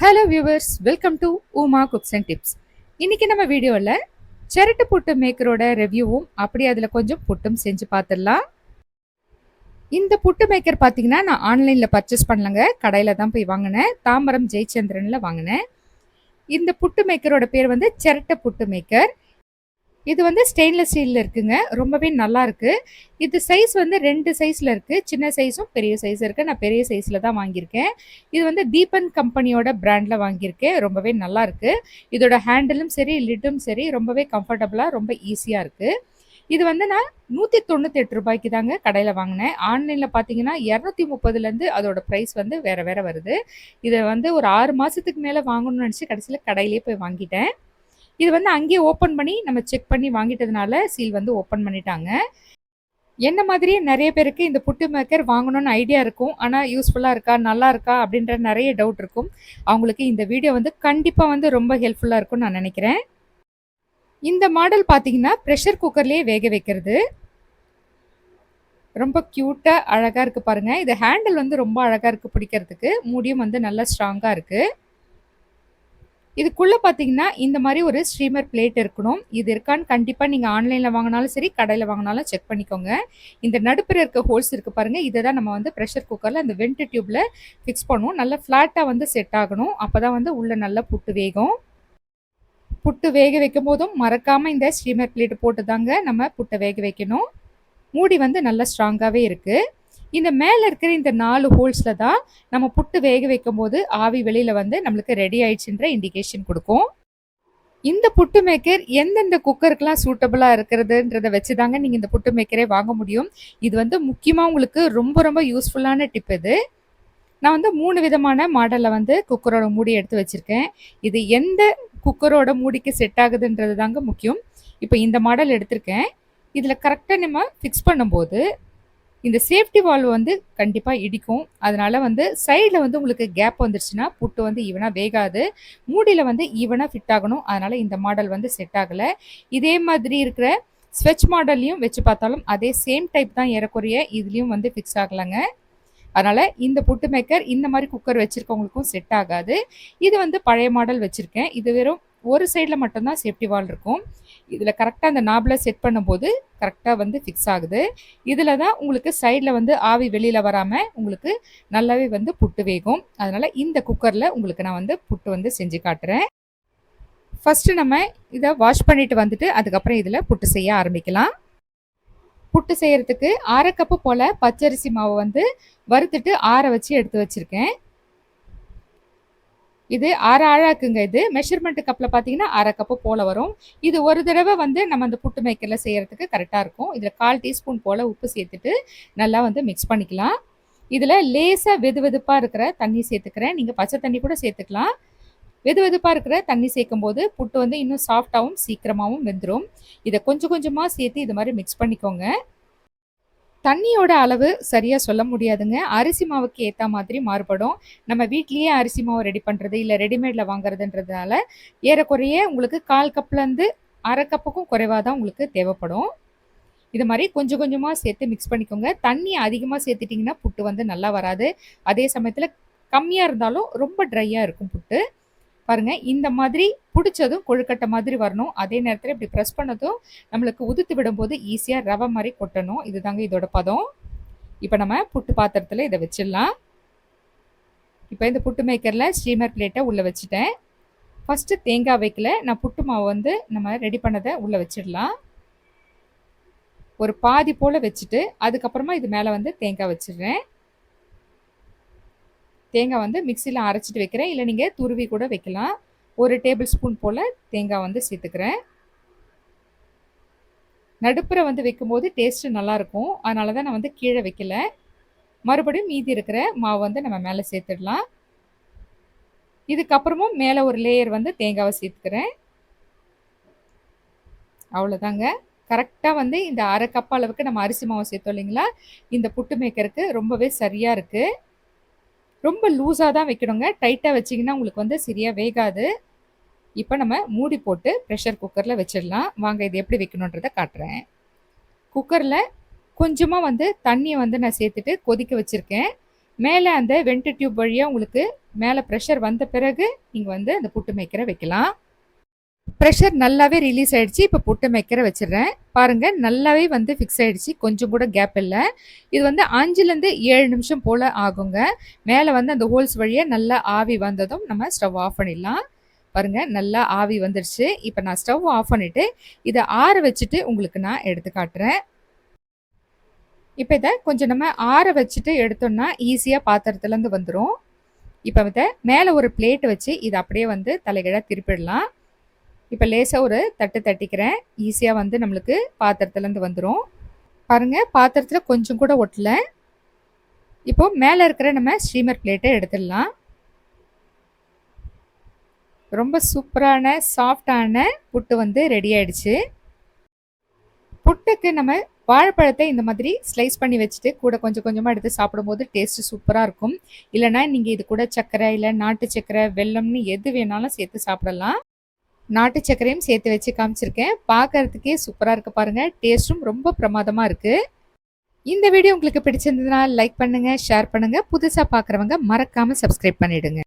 Hello viewers welcome to Uma cooks and tips இன்றைக்கி நம்ம வீடியோவில் செரட்டு புட்டு மேக்கரோட ரிவ்யூவும் அப்படி அதில் கொஞ்சம் புட்டும் செஞ்சு பார்த்துடலாம் இந்த புட்டு மேக்கர் பார்த்தீங்கன்னா நான் ஆன்லைனில் பர்ச்சேஸ் பண்ணலங்க. கடையில் தான் போய் வாங்கினேன். தாம்பரம் ஜெயச்சந்திரனில் வாங்கினேன். இந்த புட்டு மேக்கரோட பேர் வந்து செரட்டை புட்டு மேக்கர் இது வந்து ஸ்டெயின்லெஸ் ஸ்டீலில் இருக்குங்க. ரொம்பவே நல்லா இருக்குது இது சைஸ் வந்து ரெண்டு சைஸில் இருக்குது சின்ன சைஸும் பெரிய சைஸும் இருக்குது நான் பெரிய சைஸில் தான் வாங்கியிருக்கேன். இது வந்து தீபன் கம்பெனியோட ப்ராண்டில் வாங்கியிருக்கேன். ரொம்பவே நல்லா இருக்குது இதோட ஹேண்டிலும் சரி லிட்டும் சரி ரொம்பவே கம்ஃபர்டபுளாக ரொம்ப ஈஸியாக இருக்குது இது வந்து நான் நூற்றி தொண்ணூற்றி எட்டு ரூபாய்க்கு தாங்க கடையில் வாங்கினேன். ஆன்லைனில் பார்த்தீங்கன்னா இரநூத்தி முப்பதுலேருந்து அதோட ப்ரைஸ் வந்து வேறு வேறு வருது. இதை வந்து ஒரு ஆறு மாதத்துக்கு மேலே வாங்கணும்னு நினச்சி கடைசியில் கடையிலே போய் வாங்கிட்டேன். இது வந்து அங்கேயே ஓப்பன் பண்ணி நம்ம செக் பண்ணி வாங்கிட்டதுனால சீல் வந்து ஓப்பன் பண்ணிட்டாங்க. என்ன மாதிரியே நிறைய பேருக்கு இந்த புட்டு மேக்கர் வாங்கணும்னு ஐடியா இருக்கும். ஆனால் யூஸ்ஃபுல்லாக இருக்கா நல்லா இருக்கா அப்படின்ற நிறைய டவுட் இருக்கும். அவங்களுக்கு இந்த வீடியோ வந்து கண்டிப்பாக வந்து ரொம்ப ஹெல்ப்ஃபுல்லாக இருக்கும்னு நான் நினைக்கிறேன். இந்த மாடல் பார்த்தீங்கன்னா ப்ரெஷர் குக்கர்லேயே வேக வைக்கிறது. ரொம்ப க்யூட்டாக அழகாக இருக்குது பாருங்கள் இது ஹேண்டில் வந்து ரொம்ப அழகாக இருக்குது பிடிக்கிறதுக்கு. மூடியும் வந்து நல்லா ஸ்ட்ராங்காக இருக்குது இதுக்குள்ளே பார்த்தீங்கன்னா இந்த மாதிரி ஒரு ஸ்ட்ரீமர் பிளேட் இருக்கணும். இது இருக்கான்னு கண்டிப்பாக நீங்கள் ஆன்லைனில் வாங்கினாலும் சரி கடையில் வாங்கினாலும் செக் பண்ணிக்கோங்க. இந்த நடுப்பில் இருக்க ஹோல்ஸ் இருக்குது பாருங்கள் இதை தான் நம்ம வந்து ப்ரெஷர் குக்கரில் அந்த வெண்ட் டியூப்பில் ஃபிக்ஸ் பண்ணுவோம். நல்லா ஃப்ளாட்டாக வந்து செட் ஆகணும். அப்போ தான் வந்து உள்ளே நல்லா புட்டு வேகும். புட்டு வேக வைக்கும் போதும் மறக்காமல் இந்த ஸ்ட்ரீமர் பிளேட் போட்டு தாங்க நம்ம புட்டை வேக வைக்கணும். மூடி வந்து நல்லா ஸ்ட்ராங்காகவே இருக்குது இந்த மேலே இருக்கிற இந்த நாலு ஹோல்ஸில் தான் நம்ம புட்டு வேக வைக்கும் போது ஆவி வெளியில் வந்து நம்மளுக்கு ரெடி ஆயிடுச்சுன்ற இண்டிகேஷன் கொடுக்கும். இந்த புட்டு மேக்கர் எந்தெந்த குக்கருக்கெலாம் சூட்டபுளாக இருக்கிறதுன்றத வச்சு தாங்க நீங்கள் இந்த புட்டு மேக்கரே வாங்க முடியும். இது வந்து முக்கியமாக உங்களுக்கு ரொம்ப ரொம்ப யூஸ்ஃபுல்லான டிப் இது. நான் வந்து மூணு விதமான மாடலில் வந்து குக்கரோட மூடி எடுத்து வச்சுருக்கேன். இது எந்த குக்கரோட மூடிக்கு செட் ஆகுதுன்றது தாங்க முக்கியம். இப்போ இந்த மாடல் எடுத்திருக்கேன். இதில் கரெக்டாக நம்ம ஃபிக்ஸ் பண்ணும்போது இந்த சேஃப்டி வால்வ் வந்து கண்டிப்பாக இடிக்கும். அதனால் வந்து சைடில் வந்து உங்களுக்கு கேப் வந்துருச்சுன்னா புட்டு வந்து ஈவனாக வேகாது. மூடியில் வந்து ஈவனாக ஃபிட் ஆகணும். அதனால் இந்த மாடல் வந்து செட் ஆகலை. இதே மாதிரி இருக்கிற ஸ்வெச் மாடல்லையும் வச்சு பார்த்தாலும் அதே சேம் டைப் தான் ஏறக்குறைய இதுலேயும் வந்து ஃபிக்ஸ் ஆகலைங்க. அதனால் இந்த புட்டு மேக்கர் இந்த மாதிரி குக்கர் வச்சுருக்கவங்களுக்கும் செட் ஆகாது. இது வந்து பழைய மாடல் வச்சுருக்கேன். இது வெறும் ஒரு சைடில் மட்டும்தான் சேஃப்டி வால் இருக்கும். இதில் கரெக்டாக அந்த நாபில் செட் பண்ணும்போது கரெக்டாக வந்து ஃபிக்ஸ் ஆகுது. இதில் தான் உங்களுக்கு சைடில் வந்து ஆவி வெளியில் வராமல் உங்களுக்கு நல்லாவே வந்து புட்டு வேகும். அதனால் இந்த குக்கரில் உங்களுக்கு நான் வந்து புட்டு வந்து செஞ்சு காட்டுறேன். ஃபஸ்ட்டு நம்ம இதை வாஷ் பண்ணிவிட்டு வந்துட்டு அதுக்கப்புறம் இதில் புட்டு செய்ய ஆரம்பிக்கலாம். புட்டு செய்கிறதுக்கு அரை கப்பு போல் பச்சரிசி மாவை வந்து வறுத்துட்டு ஆற வச்சு எடுத்து வச்சுருக்கேன். இது அரை ஆழாக்குங்க இது. மெஷர்மெண்ட் கப்பில் பார்த்தீங்கன்னா அரை கப்பு போல் வரும். இது ஒரு தடவை வந்து நம்ம அந்த புட்டு மேக்கரில் செய்கிறதுக்கு கரெக்டாக இருக்கும். இதில் கால் டீஸ்பூன் போல் உப்பு சேர்த்துட்டு நல்லா வந்து மிக்ஸ் பண்ணிக்கலாம். இதில் லேசாக வெது வெதுப்பாக இருக்கிற தண்ணி சேர்த்துக்கிறேன். நீங்கள் பச்சை தண்ணி கூட சேர்த்துக்கலாம். வெது வெதுப்பாக இருக்கிற தண்ணி சேர்க்கும் போது புட்டு வந்து இன்னும் சாஃப்டாகவும் சீக்கிரமாகவும் வெந்துடும் இதை கொஞ்சம் கொஞ்சமாக சேர்த்து இது மாதிரி மிக்ஸ் பண்ணிக்கோங்க. தண்ணியோட அளவு சரியாக சொல்ல முடியாதுங்க. அரிசி மாவுக்கு ஏற்ற மாதிரி மாறுபடும். நம்ம வீட்லேயே அரிசி மாவு ரெடி பண்ணுறது இல்லை ரெடிமேடில் வாங்குறதுன்றதுனால ஏறக்குறைய உங்களுக்கு கால் கப்லேருந்து அரை கப்புக்கும் குறைவாக தான் உங்களுக்கு தேவைப்படும். இது மாதிரி கொஞ்சம் கொஞ்சமாக சேர்த்து மிக்ஸ் பண்ணிக்கோங்க. தண்ணி அதிகமாக சேர்த்துட்டிங்கன்னா புட்டு வந்து நல்லா வராது. அதே சமயத்தில் கம்மியாக இருந்தாலும் ரொம்ப ட்ரையாக இருக்கும் புட்டு. பாருங்கள் இந்த மாதிரி பிடிச்சதும் கொழுக்கட்டை மாதிரி வரணும். அதே நேரத்தில் இப்படி ப்ரெஸ் பண்ணதும் நம்மளுக்கு உதுத்து விடும்போது ஈஸியாக ரவை மாதிரி கொட்டணும். இதுதாங்க இதோட பதம். இப்போ நம்ம புட்டு பாத்திரத்தில் இதை வச்சிடலாம். இப்போ இந்த புட்டு மேக்கரில் ஸ்டீமர் பிளேட்டை உள்ளே வச்சுட்டேன். ஃபஸ்ட்டு தேங்காய் வைக்கல நான் புட்டு மாவு வந்து நம்ம ரெடி பண்ணதை உள்ளே வச்சிடலாம். ஒரு பாதி போல் வச்சுட்டு அதுக்கப்புறமா இது மேலே வந்து தேங்காய் வச்சிடுறேன். தேங்காய் வந்து மிக்சியில் அரைச்சிட்டு வைக்கிறேன். இல்லை நீங்கள் துருவி கூட வைக்கலாம். ஒரு டேபிள் ஸ்பூன் போல் தேங்காய் வந்து சேர்த்துக்கிறேன். நடுப்புற வந்து வைக்கும்போது டேஸ்ட்டு நல்லாயிருக்கும் அதனால தான் நான் வந்து கீழே வைக்கல. மறுபடியும் மீதி இருக்கிற மாவு வந்து நம்ம மேலே சேர்த்துடலாம். இதுக்கப்புறமும் மேலே ஒரு லேயர் வந்து தேங்காவை சேர்த்துக்கிறேன். அவ்வளோதாங்க கரெக்டாக வந்து இந்த அரை கப் அளவுக்கு நம்ம அரிசி மாவு சேர்த்தோம் இல்லைங்களா? இந்த புட்டு மேக்கருக்கு ரொம்பவே சரியாக இருக்குது ரொம்ப லூஸாக தான் வைக்கணுங்க. டைட்டாக வச்சிங்கன்னா உங்களுக்கு வந்து சரியாக வேகாது. இப்போ நம்ம மூடி போட்டு ப்ரெஷர் குக்கரில் வச்சிடலாம். வாங்க இது எப்படி வைக்கணுன்றதை காட்டுறேன். குக்கரில் கொஞ்சமாக வந்து தண்ணியை வந்து நான் சேர்த்துட்டு கொதிக்க வச்சுருக்கேன். மேலே அந்த வென்ட் டியூப் வழியாக உங்களுக்கு மேலே ப்ரெஷர் வந்த பிறகு நீங்கள் வந்து அந்த புட்டு மேய்க்கரை வைக்கலாம். ப்ரெஷர் நல்லாவே ரிலீஸ் ஆகிடுச்சு இப்போ புட்டு மேக்கரை வச்சிடுறேன். பாருங்க நல்லாவே வந்து ஃபிக்ஸ் ஆகிடுச்சு கொஞ்சம் கூட கேப் இல்லை. இது வந்து அஞ்சுலேருந்து ஏழு நிமிஷம் போல் ஆகுங்க. மேலே வந்து அந்த ஹோல்ஸ் வழியாக நல்லா ஆவி வந்ததும் நம்ம ஸ்டவ் ஆஃப் பண்ணிடலாம். பாருங்கள் நல்லா ஆவி வந்துடுச்சு இப்போ நான் ஸ்டவ் ஆஃப் பண்ணிட்டு இதை ஆற வச்சுட்டு உங்களுக்கு நான் எடுத்து காட்டுறேன். இப்போ இதை கொஞ்சம் நம்ம ஆற வச்சுட்டு எடுத்தோம்னா ஈஸியாக பாத்திரத்துலேருந்து வந்துடும் இப்போ இதை மேலே ஒரு பிளேட் வச்சு இதை அப்படியே வந்து தலைகீழாக திருப்பிடலாம். இப்போ லேசாக ஒரு தட்டு தட்டிக்கிறேன். ஈஸியாக வந்து நம்மளுக்கு பாத்திரத்துலேருந்து வந்துடும் பாருங்கள் பாத்திரத்தில் கொஞ்சம் கூட ஒட்டல. இப்போது மேலே இருக்கிற நம்ம ஸ்டீமர் பிளேட்டை எடுத்துடலாம். ரொம்ப சூப்பரான சாஃப்டான புட்டு வந்து ரெடி ஆயிடுச்சு. புட்டுக்கு நம்ம வாழைப்பழத்தை இந்த மாதிரி ஸ்லைஸ் பண்ணி வச்சுட்டு கூட கொஞ்சம் கொஞ்சமாக எடுத்து சாப்பிடும்போது டேஸ்ட்டு சூப்பராக இருக்கும். இல்லைனா நீங்கள் இது கூட சர்க்கரை இல்லை நாட்டு சர்க்கரை வெல்லம்னு எது வேணாலும் சேர்த்து சாப்பிடலாம். நாட்டு சர்க்கரையும் சேர்த்து வச்சு காமிச்சிருக்கேன். பார்க்கறதுக்கே சூப்பராக இருக்குது பாருங்கள் டேஸ்ட்டும் ரொம்ப பிரமாதமாக இருக்குது இந்த வீடியோ உங்களுக்கு பிடிச்சிருந்ததுனால் லைக் பண்ணுங்கள் ஷேர் பண்ணுங்கள் புதுசாக பார்க்குறவங்க மறக்காமல் சப்ஸ்கிரைப் பண்ணிவிடுங்க